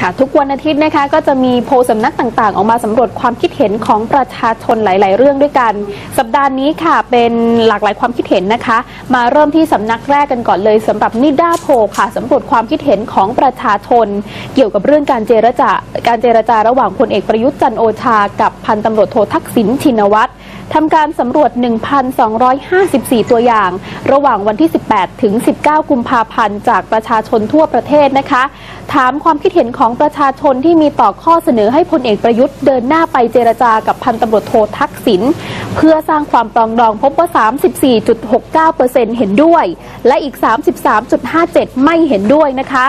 ค่ะ ทุกวันอาทิตย์นะคะก็จะมีโพลสำนักต่างๆ ออกมาสำรวจความคิดเห็นของประชาชนหลาย ๆ เรื่องด้วยกัน สัปดาห์นี้ค่ะเป็นหลากหลายความคิดเห็นนะคะ มาเริ่มที่สำนักแรกกันก่อนเลยสำหรับนิด้าโพลค่ะสำรวจความคิดเห็นของประชาชน เกี่ยวกับเรื่องการเจรจาการเจรจาระหว่างพลเอกประยุทธ์จันโอชา กับพันตำรวจโททักษิณชินวัตร ทำการสำรวจ 1,254 ตัวอย่าง ระหว่างวันที่ 18 ถึง 19 กุมภาพันธ์ จากประชาชนทั่วประเทศนะคะ ถามความคิดเห็นของประชาชนที่มีต่อข้อเสนอให้พลเอกประยุทธ์เดินหน้าไปเจรจากับพันตำรวจโททักษิณเพื่อสร้างความปรองดองพบว่า 34.69%เห็นด้วย และอีก 33.57 ไม่เห็นด้วยนะคะ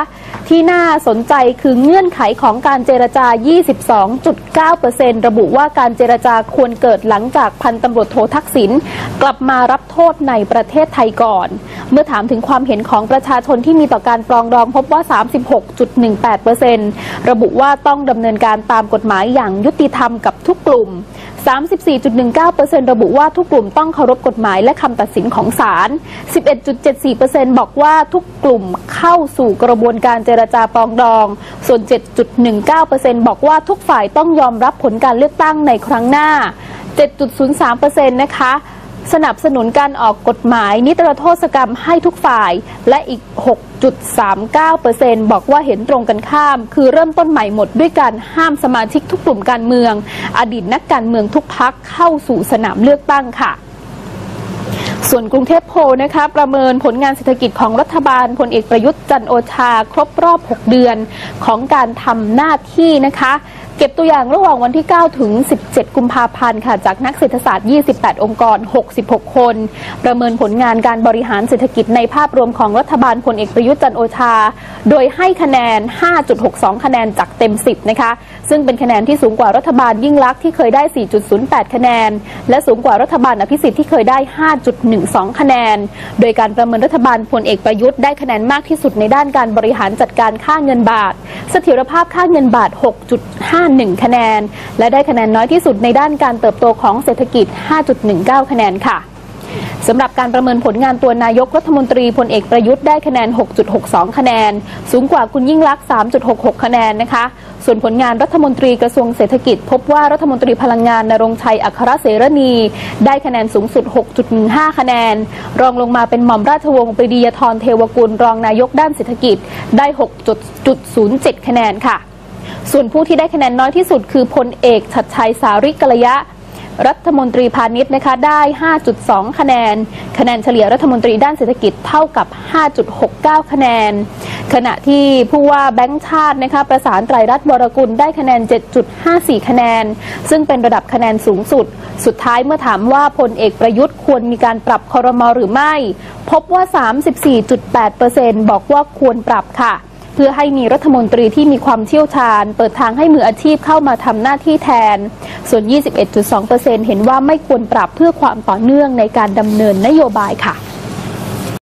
ที่น่าสนใจคือเงื่อนไขของการเจรจา 22.9%ระบุว่าการเจรจาควรเกิดหลังจากพันตำรวจโททักษิณกลับมารับโทษในประเทศไทยก่อน เมื่อถามถึงความเห็นของประชาชนที่มีต่อการปรองดองพบว่า 36.18%ระบุว่าต้องดำเนินการตามกฎหมายอย่างยุติธรรมกับทุกกลุ่ม 34.19%ระบุว่าทุกกลุ่มต้องเคารพกฎหมายและคำตัดสินของศาล 11.74%บอกว่าทุกกลุ่มเข้าสู่กระบวนการเจรจาปองดอง ส่วน 7.19%บอกว่าทุกฝ่ายต้องยอมรับผลการเลือกตั้งในครั้งหน้า 7.03%นะคะสนับสนุนการออกกฎหมายนิรโทษกรรมให้ทุกฝ่าย และอีก 6.39%บอกว่าเห็นตรงกันข้าม คือเริ่มต้นใหม่หมดด้วยการห้ามสมาชิกทุกกลุ่มการเมือง อดีตนักการเมืองทุกพักเข้าสู่สนามเลือกตั้งค่ะ ส่วนกรุงเทพโพนะคะประเมินผลงานเศรษฐกิจของรัฐบาลพลเอกประยุทธ์จันโอชา ครบรอบ 6 เดือนของการทำหน้าที่นะคะ เก็บตัวอย่างระหว่างวันที่ 9 ถึง 17 กุมภาพันธ์ค่ะ จากนักเศรษฐศาสตร์ 28 องค์กร 66 คน ประเมินผลงานการบริหารเศรษฐกิจในภาพรวมของรัฐบาลพลเอกประยุทธ์จันโอชา โดยให้คะแนน 5.62 คะแนนจากเต็ม 10 นะคะ ซึ่งเป็นคะแนนที่สูงกว่ารัฐบาลยิ่งลักษณ์ที่เคยได้ 4.08 คะแนน และสูงกว่ารัฐบาลอภิสิทธิ์ที่เคยได้ 5.12 คะแนน โดยการประเมินรัฐบาลพลเอกประยุทธ์ได้คะแนนมากที่สุดในด้านการบริหารจัดการค่าเงินบาท เสถียรภาพค่าเงินบาท 6.5 6.51คะแนน และได้คะแนนน้อยที่สุดในด้านการเติบโตของเศรษฐกิจ 5.19 คะแนนค่ะสำหรับการประเมินผลงานตัวนายกรัฐมนตรีพลเอกประยุทธ์ได้คะแนน 6.62 คะแนน สูงกว่าคุณยิ่งลักษณ์ 3.66 คะแนนนะคะ ส่วนผลงานรัฐมนตรีกระทรวงเศรษฐกิจ พบว่ารัฐมนตรีพลังงานนรงชัยอัครเสรณี ได้คะแนนสูงสุด 6.15 คะแนน รองลงมาเป็นหม่อมราชวงศ์ปรีดียธรเทวกุลรองนายกด้านเศรษฐกิจได้ 6.07 คะแนนค่ะ ส่วนผู้ที่ได้คะแนนน้อยที่สุด คือพลเอกชัดชัยสาริกัลยะ รัฐมนตรีพาณิชย์นะคะได้ 5.2 คะแนน คะแนนเฉลี่ยรัฐมนตรีด้านเศรษฐกิจเท่ากับ 5.69 คะแนน ขณะที่ผู้ว่าแบงค์ชาตินะคะประสานไตรรัตน์วรกุลได้คะแนน 7.54 คะแนน ซึ่งเป็นระดับคะแนนสูงสุด สุดท้ายเมื่อถามว่าพลเอกประยุทธ์ควรมีการปรับคอรมอหรือไม่ พบว่า 34.8%บอกว่าควรปรับค่ะ เพื่อให้มีรัฐมนตรีที่มีความเชี่ยวชาญ เปิดทางให้มืออาชีพเข้ามาทำหน้าที่แทน ส่วน 21.2%เห็นว่าไม่ควรปรับเพื่อความต่อเนื่องในการดำเนินนโยบายค่ะ